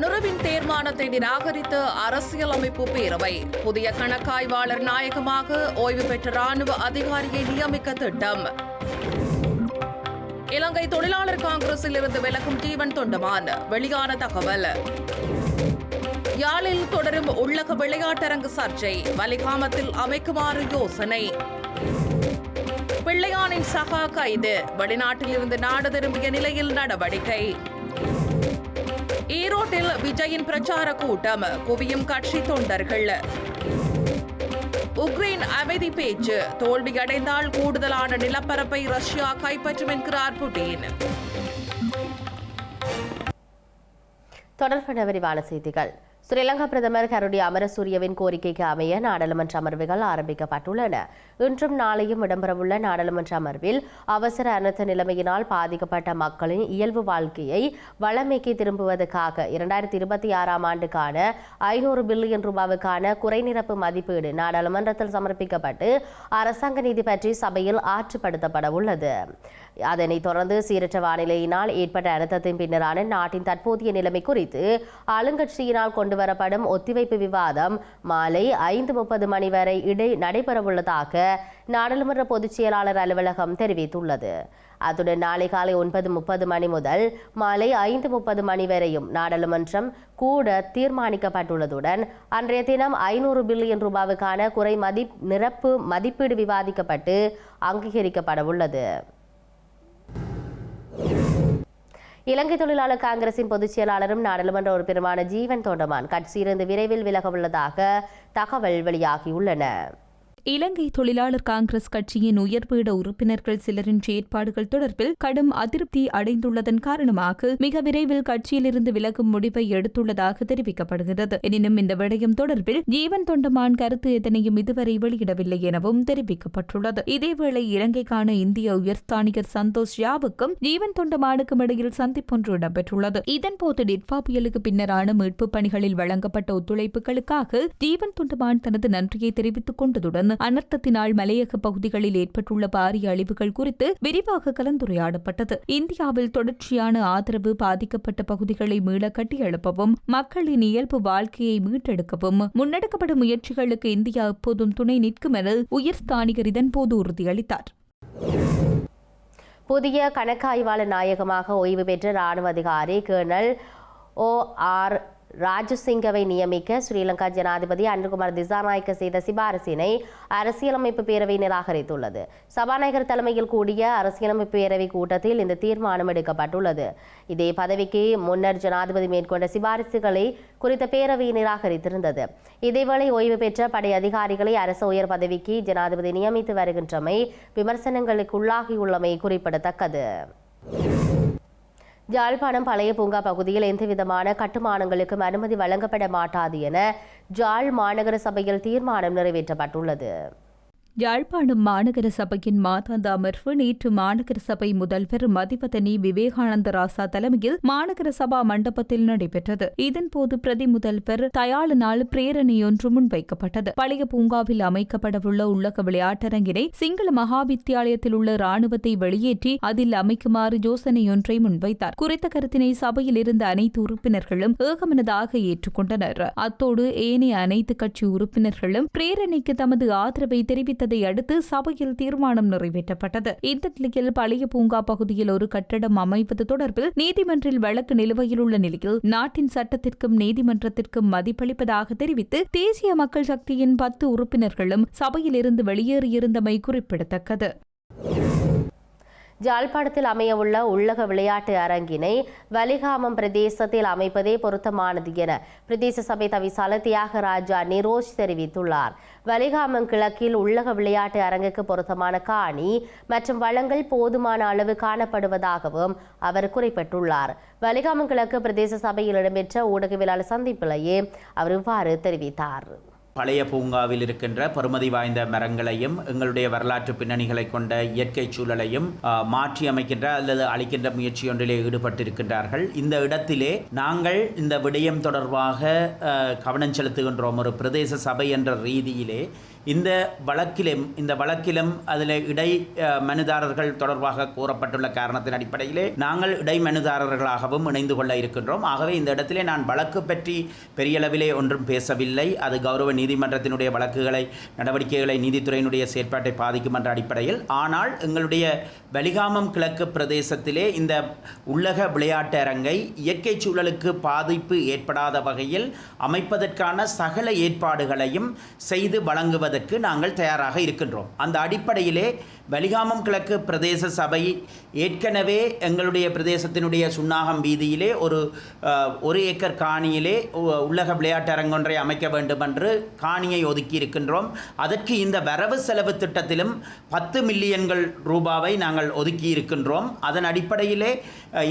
அனுரவின் தீர்மானத்தை நிராகரித்த அரசியலமைப்பு பேரவை. புதிய கணக்காய்வாளர் நாயகமாக ஓய்வு பெற்ற ராணுவ அதிகாரியை நியமிக்க திட்டம். இலங்கை தொழிலாளர் காங்கிரஸில் இருந்து விலகும் ஜீவன் தொண்டமான். வெளியான தகவல். யாழில் தொடரும் உள்ளக விளையாட்டரங்கு சர்ச்சை. வலிகாமத்தில் அமைக்குமாறு யோசனை. பிள்ளையானின் சகா கைது. வெளிநாட்டில் இருந்து நாடு திரும்பிய நிலையில் நடவடிக்கை. ஈரோட்டில் விஜயின் பிரச்சார கூட்டம். குவியும் கட்சி தொண்டர்கள். உக்ரைன் அமைதி பேச்சு. தோல்வியடைந்தால் கூடுதலான நிலப்பரப்பை ரஷ்யா கைப்பற்றும் என்கிறார் புட்டின். தொடர்பான விரிவான செய்திகள். ஸ்ரீலங்கா பிரதமர் கருடி அமரசூரியவின் கோரிக்கைக்கு அமைய நாடாளுமன்ற அமர்வுகள் ஆரம்பிக்கப்பட்டுள்ளன. இன்றும் நாளையும் இடம்பெறவுள்ள நாடாளுமன்ற அமர்வில் அவசர அனர்த்த நிலைமையினால் பாதிக்கப்பட்ட மக்களின் இயல்பு வாழ்க்கையை வளமைக்கு திரும்புவதற்காக இரண்டாயிரத்தி இருபத்தி ஆறாம் ஆண்டுக்கான ஐநூறு பில்லியன் ரூபாவுக்கான குறைநிரப்பு மதிப்பீடு நாடாளுமன்றத்தில் சமர்ப்பிக்கப்பட்டு அரசாங்க நிதி பற்றி சபையில் ஆற்றுப்படுத்தப்பட உள்ளது அதனைத் தொடர்ந்து சீரற்ற வானிலையினால் ஏற்பட்ட அழுத்தத்தின் பின்னரான நாட்டின் தற்போதைய நிலைமை குறித்து ஆளுங்கட்சியினால் கொண்டுவரப்படும் ஒத்திவைப்பு விவாதம் மாலை ஐந்து முப்பது மணி வரை இடை நடைபெறவுள்ளதாக நாடாளுமன்ற பொதுச் செயலாளர் அலுவலகம் தெரிவித்துள்ளது. அத்துடன் நாளை காலை ஒன்பது முப்பது மணி முதல் மாலை ஐந்து முப்பது மணி வரையும் நாடாளுமன்றம் கூட தீர்மானிக்கப்பட்டுள்ளதுடன் அன்றைய தினம் ஐநூறு பில்லியன் ரூபாவுக்கான குறை மதி நிரப்பு மதிப்பீடு விவாதிக்கப்பட்டு அங்கீகரிக்கப்பட உள்ளது இலங்கை தொழிலாளர் காங்கிரசின் பொதுச் செயலாளரும் நாடாளுமன்ற உறுப்பினருமான ஜீவன் தோண்டமான் கட்சியிலிருந்து விரைவில் விலக உள்ளதாக தகவல் வெளியாகியுள்ளன. இலங்கை தொழிலாளர் காங்கிரஸ் கட்சியின் உயர்பீட உறுப்பினர்கள் சிலரின் செயற்பாடுகள் தொடர்பில் கடும் அதிருப்தி அடைந்துள்ளதன் காரணமாக மிக விரைவில் கட்சியிலிருந்து விலகும் முடிவை எடுத்துள்ளதாக தெரிவிக்கப்படுகிறது. எனினும் இந்த விடயம் தொடர்பில் ஜீவன் தொண்டமான் கருத்து எதனையும் இதுவரை வெளியிடவில்லை எனவும் தெரிவிக்கப்பட்டுள்ளது. இதேவேளை இலங்கைக்கான இந்திய உயர்ஸ்தானிகர் சந்தோஷ் யாவுக்கும் ஜீவன் தொண்டமானுக்கும் இடையில் சந்திப்பொன்று இடம்பெற்றுள்ளது. இதன்போது டிட்பா புயலுக்கு பின்னரான மீட்பு பணிகளில் வழங்கப்பட்ட ஒத்துழைப்புகளுக்காக ஜீவன் தொண்டமான் தனது நன்றியை தெரிவித்துக் கொண்டதுடன் அனர்த்தத்தினால் மலையக பகுதிகளில் ஏற்பட்டுள்ள பாரிய அழிவுகள் குறித்து விரிவாக கலந்துரையாடப்பட்டது. இந்தியாவில் தொடர்ச்சியான ஆதரவு பாதிக்கப்பட்ட பகுதிகளை மீள கட்டியெழுப்பவும் மக்களின் இயல்பு வாழ்க்கையை மீட்டெடுக்கவும் முன்னெடுக்கப்படும் முயற்சிகளுக்கு இந்தியா எப்போதும் துணை நிற்கும் என உயர்ஸ்தானிகர் இதன்போது உறுதியளித்தார். புதிய கணக்காய்வாளர் நாயகமாக ஓய்வு பெற்ற ராணுவ அதிகாரி கேர்னல் ஓ ஆர் ராஜசிங்கவை நியமிக்க ஸ்ரீலங்கா ஜனாதிபதி அன்றுகுமார் திசாநாயக்க செய்த சிபாரிசினை அரசியலமைப்பு பேரவை நிராகரித்துள்ளது. சபாநாயகர் தலைமையில் கூடிய அரசியலமைப்பு பேரவை கூட்டத்தில் இந்த தீர்மானம் எடுக்கப்பட்டுள்ளது. இதே பதவிக்கு முன்னர் ஜனாதிபதி மேற்கொண்ட சிபாரிசுகளை குறித்த பேரவை நிராகரித்திருந்தது. இதேவேளை ஓய்வு பெற்ற படை அதிகாரிகளை அரசு உயர் பதவிக்கு ஜனாதிபதி நியமித்து வருகின்றமை விமர்சனங்களுக்குள்ளாகியுள்ளமை குறிப்பிடத்தக்கது. ஜாழ்ப்பாணம் பழைய பூங்கா பகுதியில் எந்தவிதமான கட்டுமானங்களுக்கும் அனுமதி வழங்கப்பட மாட்டாது என ஜாழ் மாநகர சபையில் தீர்மானம் நிறைவேற்றப்பட்டுள்ளது. யாழ்ப்பாணம் மாநகர சபையின் மாதாந்த அமர்வு நேற்று மாநகர சபை முதல்வர் மதிவதனி விவேகானந்த ராசா தலைமையில் மாநகர சபா மண்டபத்தில் நடைபெற்றது. இதன்போது பிரதி முதல்வர் தயாளனால் பிரேரணையொன்று முன்வைக்கப்பட்டது. பழைய பூங்காவில் அமைக்கப்படவுள்ள உள்ளக விளையாட்டரங்கினை சிங்கள மகாவித்தியாலயத்தில் உள்ள ராணுவத்தை வெளியேற்றி அதில் அமைக்குமாறு யோசனையொன்றை முன்வைத்தார். குறித்த கருத்தினை சபையில் இருந்த அனைத்து உறுப்பினர்களும் ஏகமனதாக ஏற்றுக்கொண்டனர். அத்தோடு ஏனைய அனைத்து கட்சி உறுப்பினர்களும் பிரேரணைக்கு தமது ஆதரவை தெரிவித்து தெரிவித்ததை அடுத்து சபையில் தீர்மானம் நிறைவேற்றப்பட்டது. இந்த நிலையில் பழைய பூங்கா பகுதியில் ஒரு கட்டடம் அமைப்பது தொடர்பில் நீதிமன்றில் வழக்கு நிலுவையில் உள்ள நிலையில் நாட்டின் சட்டத்திற்கும் நீதிமன்றத்திற்கும் மதிப்பளிப்பதாக தெரிவித்து தேசிய மக்கள் சக்தியின் பத்து உறுப்பினர்களும் சபையிலிருந்து வெளியேறியிருந்தமை குறிப்பிடத்தக்கது. ஜாழ்ப்பாணத்தில் அமையவுள்ள உள்ளக விளையாட்டு அரங்கினை வலிகாமம் பிரதேசத்தில் அமைப்பதே பொருத்தமானது என பிரதேச சபை தவிசாளர் தியாகராஜா நிரோஷ் தெரிவித்துள்ளார். வலிகாமம் கிழக்கில் உள்ளக விளையாட்டு அரங்குக்கு பொருத்தமான காணி மற்றும் வளங்கள் போதுமான அளவு காணப்படுவதாகவும் அவர் குறிப்பிட்டுள்ளார். வலிகாமம் கிழக்கு பிரதேச சபையில் இடம்பெற்ற ஊடகவியலாளர் சந்திப்பிலேயே அவர் இவ்வாறு தெரிவித்தார். பழைய பூங்காவில் இருக்கின்ற பருமதி வாய்ந்த மரங்களையும் எங்களுடைய வரலாற்று பின்னணிகளை கொண்ட இயற்கை சூழலையும் மாற்றி அமைக்கின்ற அல்லது அளிக்கின்ற முயற்சி ஒன்றிலே ஈடுபட்டிருக்கின்றார்கள். இந்த இடத்திலே நாங்கள் இந்த விடயம் தொடர்பாக கவனம் செலுத்துகின்றோம். ஒரு பிரதேச சபை என்ற ரீதியிலே இந்த வழக்கிலும் இந்த வழக்கிலும் அதில் இடை மனுதாரர்கள் தொடர்பாக கூறப்பட்டுள்ள காரணத்தின் அடிப்படையிலே நாங்கள் இடை மனுதாரர்களாகவும் இணைந்து கொள்ள இருக்கின்றோம். ஆகவே இந்த இடத்திலே நான் வழக்கு பற்றி பெரிய அளவிலே ஒன்றும் பேசவில்லை. அது கௌரவ நீதிமன்றத்தினுடைய வழக்குகளை நடவடிக்கைகளை நீதித்துறையினுடைய செயற்பாட்டை பாதிக்கும் என்ற அடிப்படையில். ஆனால் எங்களுடைய வலிகாமம் கிழக்கு பிரதேசத்திலே இந்த உள்ளக விளையாட்டு அரங்கை இயற்கை சூழலுக்கு பாதிப்பு ஏற்படாத வகையில் அமைப்பதற்கான சகல ஏற்பாடுகளையும் செய்து வழங்குவது வழங்குவதற்கு நாங்கள் தயாராக இருக்கின்றோம். அந்த அடிப்படையிலே வலிகாமம் கிழக்கு பிரதேச சபை ஏற்கனவே எங்களுடைய பிரதேசத்தினுடைய சுண்ணாகம் வீதியிலே ஒரு ஒரு ஏக்கர் காணியிலே உள்ளக விளையாட்டு அரங்கொன்றை அமைக்க வேண்டும் என்று காணியை ஒதுக்கி இருக்கின்றோம். அதற்கு இந்த வரவு செலவு திட்டத்திலும் பத்து மில்லியன்கள் ரூபாவை நாங்கள் ஒதுக்கி இருக்கின்றோம். அதன் அடிப்படையிலே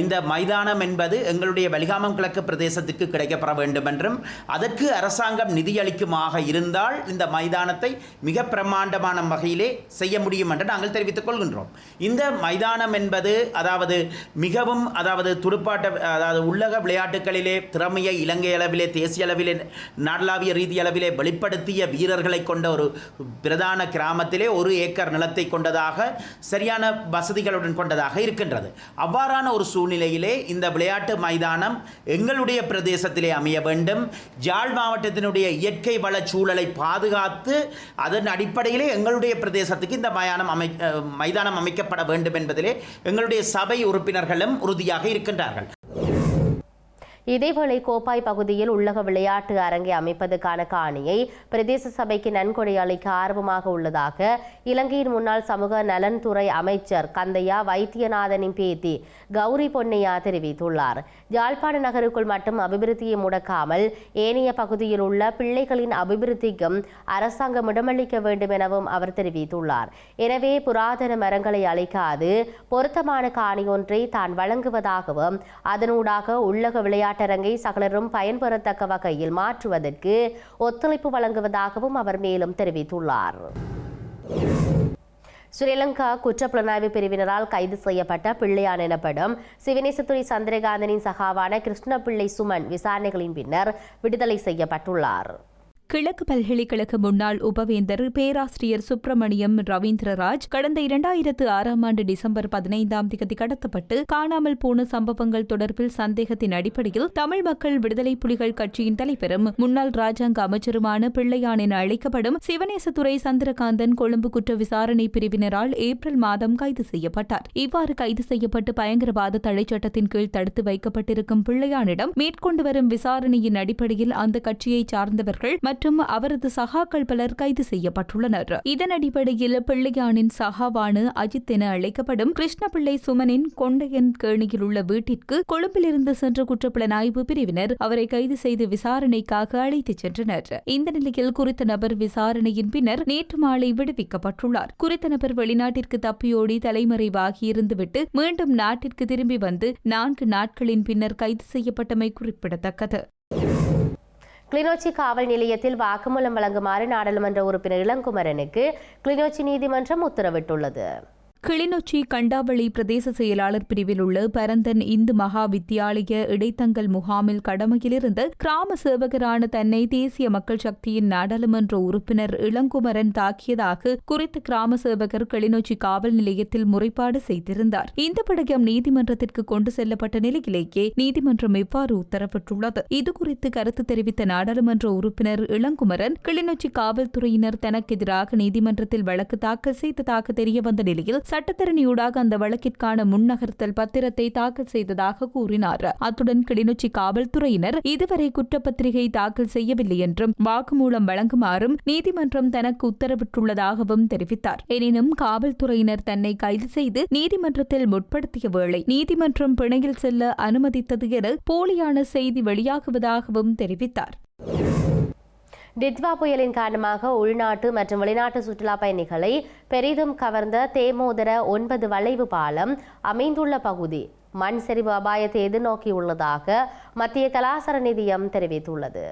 இந்த மைதானம் என்பது எங்களுடைய வலிகாமம் கிழக்கு பிரதேசத்துக்கு கிடைக்கப்பெற வேண்டும் என்றும் அதற்கு அரசாங்கம் நிதியளிக்குமாக இருந்தால் இந்த மைதானத்தை மிக பிரம்மாண்டமான வகையிலே செய்ய முடியும் என்று நாங்கள் தெரிவித்துக் கொள்கின்றோம். இந்த மைதானம் என்பது அதாவது மிகவும் அதாவது துடுப்பாட்ட அதாவது உள்ளக விளையாட்டுகளிலே திறமையை இலங்கை அளவிலே தேசிய அளவிலே நாடளாவிய ரீதி அளவிலே வெளிப்படுத்திய வீரர்களை கொண்ட ஒரு பிரதான கிராமத்திலே ஒரு ஏக்கர் நிலத்தை கொண்டதாக சரியான வசதிகளுடன் கொண்டதாக இருக்கின்றது. அவ்வாறான ஒரு சூழ்நிலையிலே இந்த விளையாட்டு மைதானம் எங்களுடைய பிரதேசத்திலே அமைய வேண்டும். ஜாழ் மாவட்டத்தினுடைய இயற்கை வள சூழலை பாதுகாத்து அதன் அடிப்படையிலே எங்களுடைய பிரதேசத்துக்கு இந்த மயானம் அமை மைதானம் அமைக்கப்பட வேண்டும் என்பதிலே எங்களுடைய சபை உறுப்பினர்களும் உறுதியாக இருக்கின்றார்கள். இதேவேளை கோப்பாய் பகுதியில் உள்ளக விளையாட்டு அரங்கை அமைப்பதற்கான காணியை பிரதேச சபைக்கு நன்கொடை அளிக்க ஆர்வமாக உள்ளதாக இலங்கையின் முன்னாள் சமூக நலன்துறை அமைச்சர் கந்தையா வைத்தியநாதனின் பேத்தி கௌரி பொன்னையா தெரிவித்துள்ளார். யாழ்ப்பாண நகருக்குள் மட்டும் அபிவிருத்தியை முடக்காமல் ஏனைய பகுதியில் உள்ள பிள்ளைகளின் அபிவிருத்திக்கும் அரசாங்கம் இடமளிக்க வேண்டும் எனவும் அவர் தெரிவித்துள்ளார். எனவே புராதன மரங்களை அழிக்காது பொருத்தமான காணி ஒன்றை தான் வழங்குவதாகவும் அதனூடாக உள்ளக விளையாட்டு விளையாட்டரங்கை சகலரும் பயன்பெறத்தக்க வகையில் மாற்றுவதற்கு ஒத்துழைப்பு வழங்குவதாகவும் அவர் மேலும் தெரிவித்துள்ளார். ஸ்ரீலங்கா குற்றப்புலனாய்வு பிரிவினரால் கைது செய்யப்பட்ட பிள்ளையான் எனப்படும் சிவனேசத்துறை சந்திரகாந்தனின் சகாவான கிருஷ்ணபிள்ளை சுமன் விசாரணைகளின் பின்னர் விடுதலை செய்யப்பட்டுள்ளார். கிழக்கு பல்கலைக்கழக முன்னாள் உபவேந்தர் பேராசிரியர் சுப்பிரமணியம் ரவீந்திரராஜ் கடந்த இரண்டாயிரத்து ஆறாம் ஆண்டு டிசம்பர் பதினைந்தாம் தேதி கடத்தப்பட்டு காணாமல் போன சம்பவங்கள் தொடர்பில் சந்தேகத்தின் அடிப்படையில் தமிழ் மக்கள் விடுதலை புலிகள் கட்சியின் தலைவரும் முன்னாள் ராஜாங்க அமைச்சருமான பிள்ளையான் என அழைக்கப்படும் சிவனேசத்துறை சந்திரகாந்தன் கொழும்பு குற்ற விசாரணை பிரிவினரால் ஏப்ரல் மாதம் கைது செய்யப்பட்டார். இவ்வாறு கைது செய்யப்பட்டு பயங்கரவாத தடை சட்டத்தின் கீழ் தடுத்து வைக்கப்பட்டிருக்கும் பிள்ளையானிடம் மேற்கொண்டு வரும் விசாரணையின் அடிப்படையில் அந்த கட்சியைச் சார்ந்தவர்கள் மற்றும் அவரது சகாக்கள் பலர் கைது செய்யப்பட்டுள்ளனர். இதன் அடிப்படையில் பிள்ளையானின் சகாவான அஜித் என அழைக்கப்படும் கிருஷ்ணபிள்ளை சுமனின் கொண்டையன் கேணியில் உள்ள வீட்டிற்கு கொழும்பிலிருந்து சென்ற குற்றப்புலனாய்வு பிரிவினர் அவரை கைது செய்து விசாரணைக்காக அழைத்துச் சென்றனர். இந்த நிலையில் குறித்த நபர் விசாரணையின் பின்னர் நேற்று மாலை விடுவிக்கப்பட்டுள்ளார். குறித்த நபர் வெளிநாட்டிற்கு தப்பியோடி தலைமறைவாகியிருந்துவிட்டு மீண்டும் நாட்டிற்கு திரும்பி வந்து நான்கு நாட்களின் பின்னர் கைது செய்யப்பட்டமை குறிப்பிடத்தக்கது. கிளிநொச்சி காவல் நிலையத்தில் வாக்குமூலம் வழங்குமாறு நாடாளுமன்ற உறுப்பினர் இளங்குமரனுக்கு கிளிநொச்சி நீதிமன்றம் உத்தரவிட்டுள்ளது. கிளிநொச்சி கண்டாவளி பிரதேச செயலாளர் பிரிவில் உள்ள பரந்தன் இந்து மகா வித்தியாலய இடைத்தங்கல் முகாமில் கடமையிலிருந்து கிராம சேவகரான தன்னை தேசிய மக்கள் சக்தியின் நாடாளுமன்ற உறுப்பினர் இளங்குமரன் தாக்கியதாக குறித்த கிராம சேவகர் கிளிநொச்சி காவல் நிலையத்தில் முறைப்பாடு செய்திருந்தார். இந்த படகம் நீதிமன்றத்திற்கு கொண்டு செல்லப்பட்ட நிலையிலேயே நீதிமன்றம் இவ்வாறு உத்தரவிட்டுள்ளது. இதுகுறித்து கருத்து தெரிவித்த நாடாளுமன்ற உறுப்பினர் இளங்குமரன் கிளிநொச்சி காவல்துறையினர் தனக்கு எதிராக நீதிமன்றத்தில் வழக்கு தாக்கல் செய்ததாக தெரியவந்த நிலையில் சட்டத்தரணியூடாக அந்த வழக்கிற்கான முன்னகர்த்தல் பத்திரத்தை தாக்கல் செய்ததாக கூறினார். அத்துடன் கிளிநொச்சி காவல்துறையினர் இதுவரை குற்றப்பத்திரிகை தாக்கல் செய்யவில்லை என்றும் வாக்குமூலம் வழங்குமாறும் நீதிமன்றம் தனக்கு உத்தரவிட்டுள்ளதாகவும் தெரிவித்தார். எனினும் காவல்துறையினர் தன்னை கைது செய்து நீதிமன்றத்தில் முற்படுத்திய வேளை நீதிமன்றம் பிணையில் செல்ல அனுமதித்தது என போலியான செய்தி வெளியாகுவதாகவும் தெரிவித்தார். டிட்வா புயலின் காரணமாக உள்நாட்டு மற்றும் வெளிநாட்டு சுற்றுலா பயணிகளை பெரிதும் கவர்ந்த தேமோதர ஒன்பது வளைவு பாலம் அமைந்துள்ள பகுதி மண் சரிவு அபாயத்தை எதிர்நோக்கியுள்ளதாக மத்திய கலாசார நிதியம் தெரிவித்துள்ளது.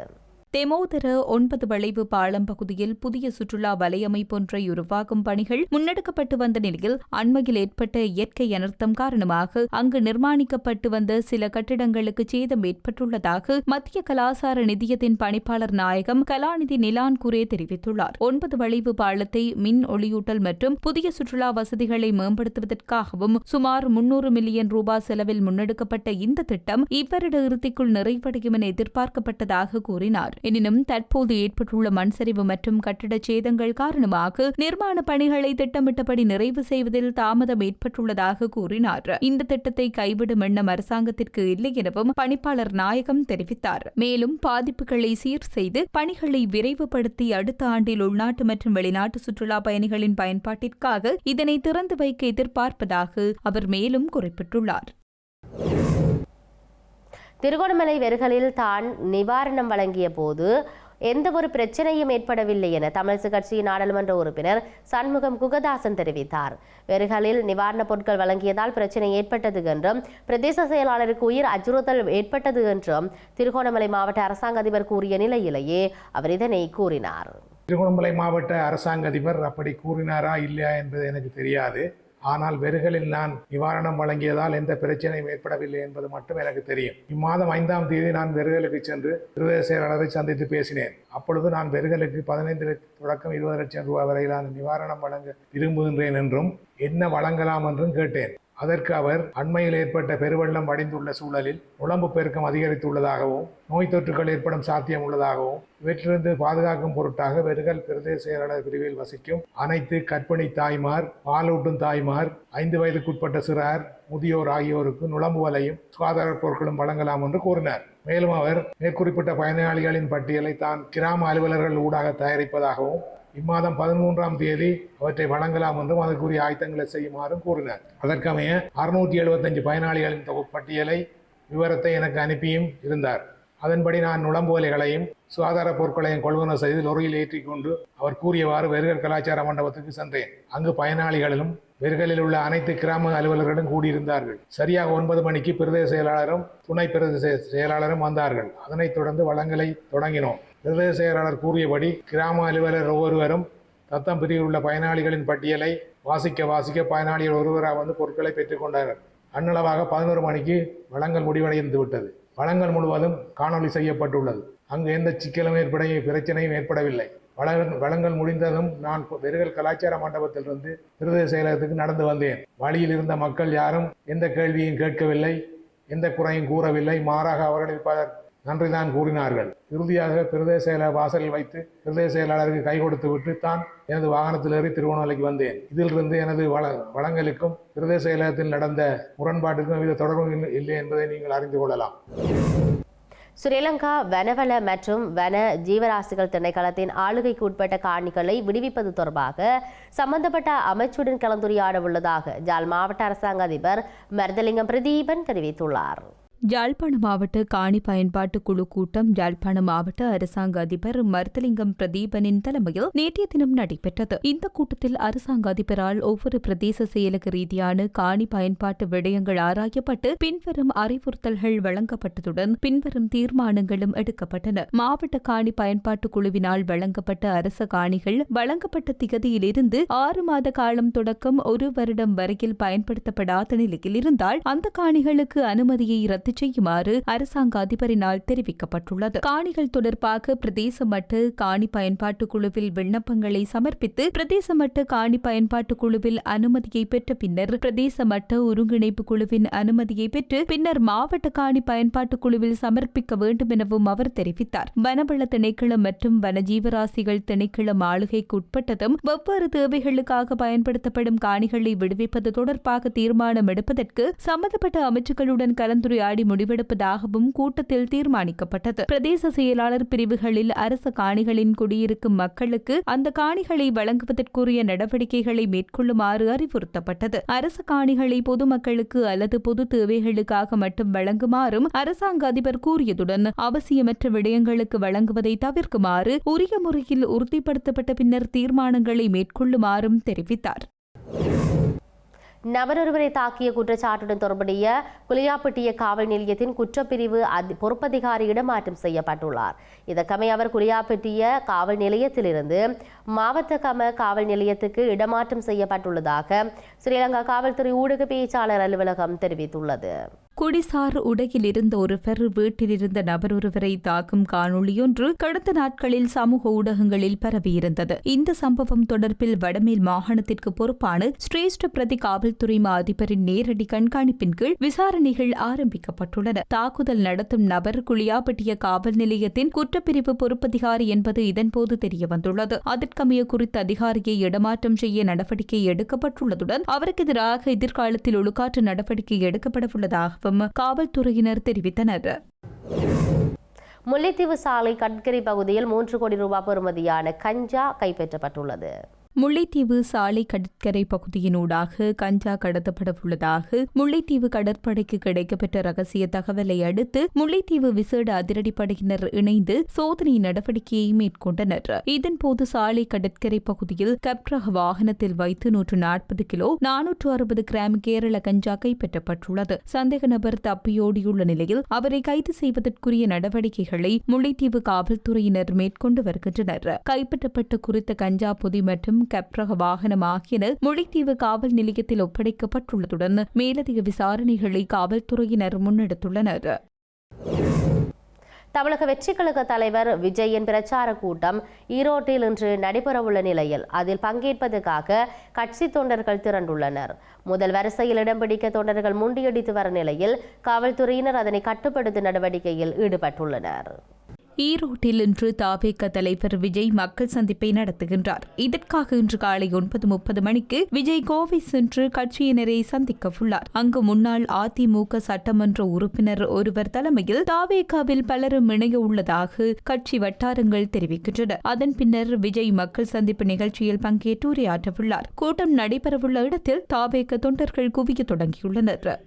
தெமோதர ஒன்பது வளைவு பாலம் பகுதியில் புதிய சுற்றுலா வலையமைப்பொன்றை உருவாக்கும் பணிகள் முன்னெடுக்கப்பட்டு வந்த நிலையில் அண்மையில் ஏற்பட்ட இயற்கை அனர்த்தம் காரணமாக அங்கு நிர்மாணிக்கப்பட்டு வந்த சில கட்டிடங்களுக்கு சேதம் ஏற்பட்டுள்ளதாக மத்திய கலாசார நிதியத்தின் பணிப்பாளர் நாயகம் கலாநிதி நிலான் குரே தெரிவித்துள்ளார். ஒன்பது வளைவு பாலத்தை மின் ஒளியூட்டல் மற்றும் புதிய சுற்றுலா வசதிகளை மேம்படுத்துவதற்காகவும் சுமார் முன்னூறு மில்லியன் ரூபாய் செலவில் முன்னெடுக்கப்பட்ட இந்த திட்டம் இவ்வருட இறுதிக்குள் நிறைவடையும் என எதிர்பார்க்கப்பட்டதாக கூறினார். எனினும் தற்போது ஏற்பட்டுள்ள மண் சரிவு மற்றும் கட்டிட சேதங்கள் காரணமாக நிர்மாண பணிகளை திட்டமிட்டபடி நிறைவு செய்வதில் தாமதம் ஏற்பட்டுள்ளதாக கூறினார். இந்த திட்டத்தை கைவிடும் எண்ணம் அரசாங்கத்திற்கு இல்லை எனவும் பணிப்பாளர் நாயகம் தெரிவித்தார். மேலும் பாதிப்புகளை சீர் செய்து பணிகளை விரைவுபடுத்தி அடுத்த ஆண்டில் உள்நாட்டு மற்றும் வெளிநாட்டு சுற்றுலா பயணிகளின் பயன்பாட்டிற்காக இதனை திறந்து வைக்க எதிர்பார்ப்பதாக அவர் மேலும் குறிப்பிட்டுள்ளார். திருகோணமலை வெறுகளில் தான் நிவாரணம் வழங்கிய போது எந்த ஒரு பிரச்சனையும் ஏற்படவில்லை என தமிழரசு கட்சியின் நாடாளுமன்ற உறுப்பினர் சண்முகம் குகதாசன் தெரிவித்தார். வெறுகளில் நிவாரணப் பொருட்கள் வழங்கியதால் பிரச்சனை ஏற்பட்டது என்றும் பிரதேச செயலாளருக்கு உயிர் அச்சுறுத்தல் ஏற்பட்டது என்றும் திருகோணமலை மாவட்ட அரசாங்க அதிபர் கூறிய நிலையிலேயே அவர் இதனை கூறினார். திருகோணமலை மாவட்ட அரசாங்க அதிபர் அப்படி கூறினாரா இல்லையா என்பது எனக்கு தெரியாது. ஆனால் வெறுகளில் நான் நிவாரணம் வழங்கியதால் எந்த பிரச்சனையும் ஏற்படவில்லை என்பது மட்டும் எனக்கு தெரியும். இம்மாதம் ஐந்தாம் தேதி நான் வெறுகளுக்கு சென்று பிரதேச செயலாளரை சந்தித்து பேசினேன். அப்பொழுது நான் வெறுகளுக்கு பதினைந்து தொடக்கம் இருபது லட்சம் ரூபாய் வரையிலான நிவாரணம் வழங்க விரும்புகின்றேன் என்றும் என்ன வழங்கலாம் என்றும் கேட்டேன். அதற்கு அவர் அண்மையில் ஏற்பட்ட பெருவெள்ளம் அடைந்துள்ள சூழலில் உடம்பு பெருக்கம் அதிகரித்துள்ளதாகவும் நோய் தொற்றுகள் ஏற்படும் சாத்தியம் உள்ளதாகவும் இவற்றிலிருந்து பாதுகாக்கும் பொருட்டாக வெறுகல் பிரதேச செயலாளர் பிரிவில் வசிக்கும் அனைத்து கற்பிணி தாய்மார் பாலூட்டும் தாய்மார் ஐந்து வயதுக்குட்பட்ட சிறார் முதியோர் ஆகியோருக்கு நுழம்பு வலையும் சுகாதார பொருட்களும் வழங்கலாம் என்று கூறினார். மேலும் அவர் மேற்குறிப்பிட்ட பயனாளிகளின் பட்டியலை தான் கிராம அலுவலர்கள் ஊடாக தயாரிப்பதாகவும் இம்மாதம் பதிமூன்றாம் தேதி அவற்றை வழங்கலாம் என்றும் அதற்குரிய ஆயத்தங்களை செய்யுமாறும் கூறினார். அதற்கமைய அறுநூற்றி எழுபத்தஞ்சு பயனாளிகளின் தொகு பட்டியலை விவரத்தை எனக்கு அனுப்பியும் இருந்தார். அதன்படி நான் நுழம்புவலைகளையும் சுகாதார பொருட்களையும் கொள்வன செய்து லொரியில் ஏற்றிக்கொண்டு அவர் கூறியவாறு வெறுகர் கலாச்சார மண்டபத்துக்கு சென்றேன். அங்கு பயனாளிகளிலும் வெறுகலில் உள்ள அனைத்து கிராம அலுவலர்களும் கூடியிருந்தார்கள். சரியாக ஒன்பது மணிக்கு பிரதேச செயலாளரும் துணை பிரதேச செயலாளரும் வந்தார்கள். அதனைத் தொடர்ந்து வளங்களை தொடங்கினோம். பிரதேச செயலாளர் கூறியபடி கிராம அலுவலர் ஒவ்வொருவரும் தத்தம் பிரிவில் உள்ள பயனாளிகளின் பட்டியலை வாசிக்க வாசிக்க பயனாளிகள் ஒருவராக வந்து பொருட்களை பெற்றுக்கொண்டார்கள் அன்னளவாக பதினோரு மணிக்கு வளங்கள் முடிவடைந்து விட்டது. வளங்கள் முழுவதும் காணொளி செய்யப்பட்டுள்ளது. அங்கு எந்த சிக்கலும் ஏற்பட பிரச்சனையும் ஏற்படவில்லை. வளங்கள் வளங்கள் முடிந்ததும் நான் வெறுகல் கலாச்சார மண்டபத்திலிருந்து பிரதேச செயலகத்துக்கு நடந்து வந்தேன். வழியில் இருந்த மக்கள் யாரும் எந்த கேள்வியும் கேட்கவில்லை எந்த குறையும் கூறவில்லை. மாறாக அவர்கள் நன்றிதான் கூறினார்கள். இறுதியாக பிரதேச செயலர் வாசலில் வைத்து பிரதேச செயலாளருக்கு கை கொடுத்து விட்டு தான் எனது வாகனத்தில் ஏறி திருவண்ணாமலைக்கு வந்தேன். இதிலிருந்து எனது வள வளங்களுக்கும் பிரதேச செயலகத்தில் நடந்த முரண்பாட்டுக்கும் எவ்வித தொடர்பும் இல்லை என்பதை நீங்கள் அறிந்து கொள்ளலாம். ஸ்ரீலங்கா வனவள மற்றும் வன ஜீவராசிகள் திணைக்களத்தின் ஆளுகைக்கு உட்பட்ட காணிகளை விடுவிப்பது தொடர்பாக சம்பந்தப்பட்ட அமைச்சுடன் கலந்துரையாட உள்ளதாக ஜால் மாவட்ட அரசாங்க அதிபர் மருதலிங்கம் பிரதீபன் தெரிவித்துள்ளார். யாழ்ப்பாண மாவட்ட காணி பயன்பாட்டு குழு கூட்டம் யாழ்ப்பாண மாவட்ட அரசாங்க அதிபர் மருத்தலிங்கம் பிரதீபனின் தலைமையில் நேற்றைய தினம் நடைபெற்றது. இந்த கூட்டத்தில் அரசாங்க அதிபரால் ஒவ்வொரு பிரதேச செயலக ரீதியான காணி பயன்பாட்டு விடயங்கள் ஆராயப்பட்டு பின்வரும் அறிவுறுத்தல்கள் வழங்கப்பட்டதுடன் பின்வரும் தீர்மானங்களும் எடுக்கப்பட்டன. மாவட்ட காணி பயன்பாட்டு குழுவினால் வழங்கப்பட்ட அரச காணிகள் வழங்கப்பட்ட திகதியிலிருந்து ஆறு மாத காலம் தொடக்கம் ஒரு வருடம் வரையில் பயன்படுத்தப்படாத நிலையில் இருந்தால் அந்த காணிகளுக்கு அனுமதியை ரத்து ரத்து செய்யுமாறு அரசாங்க அதிபரினால் தெரிவிக்கப்பட்டுள்ளது. காணிகள் தொடர்பாக பிரதேச மட்டு காணி பயன்பாட்டு குழுவில் விண்ணப்பங்களை சமர்ப்பித்து பிரதேச மட்டு காணி பயன்பாட்டு குழுவில் அனுமதியை பெற்ற பின்னர் பிரதேச மட்ட ஒருங்கிணைப்பு குழுவின் அனுமதியை பெற்று பின்னர் மாவட்ட காணி பயன்பாட்டு குழுவில் சமர்ப்பிக்க வேண்டும் எனவும் அவர் தெரிவித்தார். வனவள திணைக்களம் மற்றும் வனஜீவராசிகள் திணைக்களம் ஆளுகைக்கு உட்பட்டதும் வெவ்வேறு தேவைகளுக்காக பயன்படுத்தப்படும் காணிகளை விடுவிப்பது தொடர்பாக தீர்மானம் எடுப்பதற்கு சம்பந்தப்பட்ட அமைச்சுகளுடன் கலந்துரையாடி முடிவெடுப்பதாகவும் கூட்டத்தில் தீர்மானிக்கப்பட்டது. பிரதேச செயலாளர் பிரிவுகளில் அரச காணிகளின் குடியிருக்கும் மக்களுக்கு அந்த காணிகளை வழங்குவதற்குரிய நடவடிக்கைகளை மேற்கொள்ளுமாறு அறிவுறுத்தப்பட்டது. அரச காணிகளை பொதுமக்களுக்கு அல்லது பொது தேவைகளுக்காக மட்டும் வழங்குமாறும் அரசாங்க அதிபர் கூறியதுடன் அவசியமற்ற விடயங்களுக்கு வழங்குவதை தவிர்க்குமாறு உரிய முறையில் உறுதிப்படுத்தப்பட்ட பின்னர் தீர்மானங்களை மேற்கொள்ளுமாறும் தெரிவித்தார். நபரொருவரை தாக்கிய குற்றச்சாட்டுடன் தொடர்புடைய குளியாப்பட்டிய காவல் நிலையத்தின் குற்றப்பிரிவு அதி பொறுப்பதிகாரி இடமாற்றம் செய்யப்பட்டுள்ளார். இதற்கமை அவர் குளியாப்பட்டிய காவல் நிலையத்திலிருந்து மாவட்ட கம காவல் நிலையத்துக்கு இடமாற்றம் செய்யப்பட்டுள்ளதாக ஸ்ரீலங்கா காவல்துறை ஊடக பேச்சாளர் அலுவலகம் தெரிவித்துள்ளது. குடிசார் உடையில் இருந்த ஒருவர் வீட்டிலிருந்த நபர் ஒருவரை தாக்கும் காணொளியொன்று கடந்த நாட்களில் சமூக ஊடகங்களில் பரவியிருந்தது. இந்த சம்பவம் தொடர்பில் வடமேல் மாகாணத்திற்கு பொறுப்பான சிரேஷ்ட பிரதி காவல்துறை மா அதிபரின் நேரடி கண்காணிப்பின் கீழ் விசாரணைகள் ஆரம்பிக்கப்பட்டுள்ளன. தாக்குதல் நடத்தும் நபர் குளியாப்பட்டிய காவல் நிலையத்தின் குற்றப்பிரிவு பொறுப்பதிகாரி என்பது இதன்போது தெரியவந்துள்ளது. அதற்கமைய குறித்த அதிகாரியை இடமாற்றம் செய்ய நடவடிக்கை எடுக்கப்பட்டுள்ளதுடன் அவருக்கு எதிராக எதிர்காலத்தில் ஒழுக்காற்று நடவடிக்கை எடுக்கப்படவுள்ளதாகவும் காவல்துறையினர் தெரிவித்தனர். முல்லைத்தீவு சாலை கட்கரி பகுதியில் மூன்று கோடி ரூபாய் பெறுமதியான கஞ்சா கைப்பற்றப்பட்டுள்ளது. முல்லைத்தீவு சாலை கடற்கரை பகுதியினூடாக கஞ்சா கடத்தப்பட உள்ளதாக முல்லைத்தீவு கடற்படைக்கு கிடைக்கப்பெற்ற ரகசிய தகவலை அடுத்து முல்லைத்தீவு விசேட அதிரடிப்படையினர் இணைந்து சோதனை நடவடிக்கையை மேற்கொண்டனர். இதன்போது சாலை கடற்கரை பகுதியில் கப்ரக வாகனத்தில் வைத்து நூற்று நாற்பது கிலோ நானூற்று அறுபது கிராம் கேரள கஞ்சா கைப்பற்றப்பட்டுள்ளது. சந்தேக நபர் தப்பியோடியுள்ள நிலையில் அவரை கைது செய்வதற்குரிய நடவடிக்கைகளை முல்லைத்தீவு காவல்துறையினர் மேற்கொண்டு வருகின்றனர். கைப்பற்றப்பட்ட குறித்த கஞ்சா பொதி மற்றும் கப்ரக வாகனம் ஆகியன முழித்தீவு காவல் நிலையத்தில் ஒப்படைக்கப்பட்டுள்ளதுடன் மேலதிக விசாரணைகளை காவல்துறையினர் முன்னெடுத்துள்ளனர். தமிழக வெற்றி கழக தலைவர் விஜயின் பிரச்சார கூட்டம் ஈரோட்டில் இன்று நடைபெறவுள்ள நிலையில் அதில் பங்கேற்பதற்காக கட்சி தொண்டர்கள் திரண்டுள்ளனர். முதல் வரிசையில் இடம் பிடிக்க தொண்டர்கள் முண்டியடித்து வர நிலையில் காவல்துறையினர் அதனை கட்டுப்படுத்தும் நடவடிக்கையில் ஈடுபட்டுள்ளனர். ஈரோட்டில் இன்று தாவேக தலைவர் விஜய் மக்கள் சந்திப்பை நடத்துகின்றார். இதற்காக இன்று காலை ஒன்பது முப்பது மணிக்கு விஜய் கோவை சென்று கட்சியினரை சந்திக்க உள்ளார் அங்கு முன்னாள் அதிமுக சட்டமன்ற உறுப்பினர் ஒருவர் தலைமையில் தாவேகாவில் பலரும் இணைய உள்ளதாக கட்சி வட்டாரங்கள் தெரிவிக்கின்றன. அதன் பின்னர் விஜய் மக்கள் சந்திப்பு நிகழ்ச்சியில் பங்கேற்று உரையாற்றவுள்ளார் கூட்டம் நடைபெறவுள்ள இடத்தில் தாவேக தொண்டர்கள் குவிய தொடங்கியுள்ளனர்.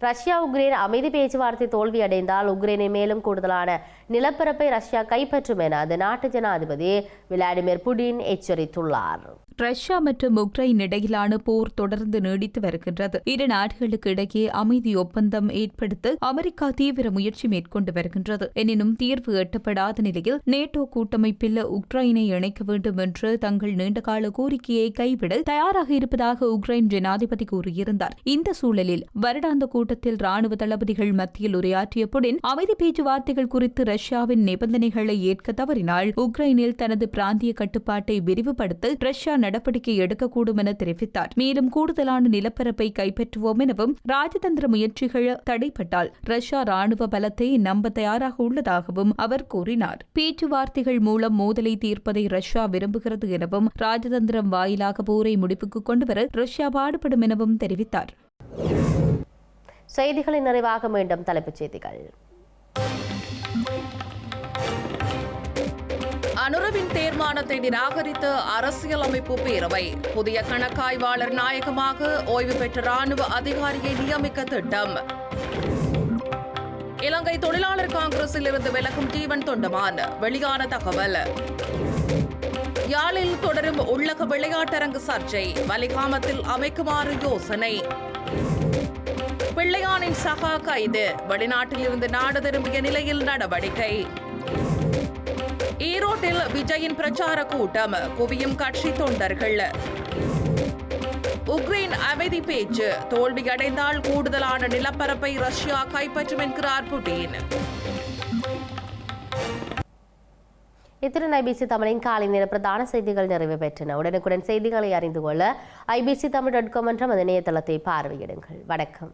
ரஷ்யா உக்ரைன் அமைதி பேச்சுவார்த்தை தோல்வியடைந்தால் உக்ரைனை மேலும் கூடுதலான நிலப்பரப்பை ரஷ்யா கைப்பற்றும் என அது நாட்டு ஜனாதிபதி விளாடிமிர் புடின் எச்சரித்துள்ளார். ரஷ்யா மற்றும் உக்ரைன் இடையிலான போர் தொடர்ந்து நீடித்து வருகின்றது. இரு நாடுகளுக்கு இடையே அமைதி ஒப்பந்தம் ஏற்படுத்த அமெரிக்கா தீவிர முயற்சி மேற்கொண்டு வருகின்றது. எனினும் தீர்வு எட்டப்படாத நிலையில் நேட்டோ கூட்டமைப்பில் உக்ரைனை இணைக்க வேண்டும் என்று தங்கள் நீண்டகால கோரிக்கையை கைவிட தயாராக இருப்பதாக உக்ரைன் ஜனாதிபதி கூறியிருந்தார். இந்த சூழலில் வருடாந்த கூட்டத்தில் ராணுவ தளபதிகள் மத்தியில் உரையாற்றிய புடின் அமைதி பேச்சுவார்த்தைகள் குறித்து ரஷ்யாவின் நிபந்தனைகளை ஏற்க தவறினால் உக்ரைனில் தனது பிராந்திய கட்டுப்பாட்டை விரிவுபடுத்த ரஷ்யா நடவடிக்கை எடுக்கக்கூடும் என தெரிவித்தார். மேலும் கூடுதலான நிலப்பரப்பை கைப்பற்றுவோம் எனவும் ராஜதந்திர முயற்சிகள் தடைப்பட்டால் ரஷ்யா ராணுவ பலத்தை நம்ப தயாராக உள்ளதாகவும் அவர் கூறினார். பேச்சுவார்த்தைகள் மூலம் மோதலை தீர்ப்பதை ரஷ்யா விரும்புகிறது எனவும் ராஜதந்திரம் வாயிலாக போரை முடிவுக்கு கொண்டுவர ரஷ்யா பாடுபடும் எனவும் தெரிவித்தார். செய்திகளின் நிறைவாக மீண்டும் தலைப்புச் செய்திகள். அனுரவின் தீர்மானத்தை நிராகரித்த அரசியலமைப்பு பேரவை. புதிய கணக்காய்வாளர் நாயகமாக ஓய்வு பெற்ற ராணுவ அதிகாரியை நியமிக்க திட்டம். இலங்கை தொழிலாளர் காங்கிரஸில் இருந்து விலகும் ஜீவன் தொண்டமான். வெளியான தகவல். யாழில் தொடரும் உள்ளக விளையாட்டரங்கு சர்ச்சை. வலிகாமத்தில் அமைக்குமாறு யோசனை. பிள்ளையானின் சகா கைது. வெளிநாட்டில் இருந்து நாடு திரும்பிய நிலையில் நடவடிக்கை. ஈரோட்டில் விஜயின் பிரச்சார கூட்டம் குவியும் கட்சி தொண்டர்கள். உக்ரைன் அமைதி பேச்சு. தோல்வியடைந்தால் கூடுதலான நிலப்பரப்பை ரஷ்யா கைப்பற்றும் என்கிறார் புட்டின். இத்துடன் ஐபிசி தமிழின் காலை நேர பிரதான செய்திகள் நிறைவு பெற்றன. உடனுக்குடன் செய்திகளை அறிந்து கொள்ள ஐபிசி தமிழ் டாட் காம் என்ற நமது இணையதளத்தை பார்வையிடுங்கள். வணக்கம்.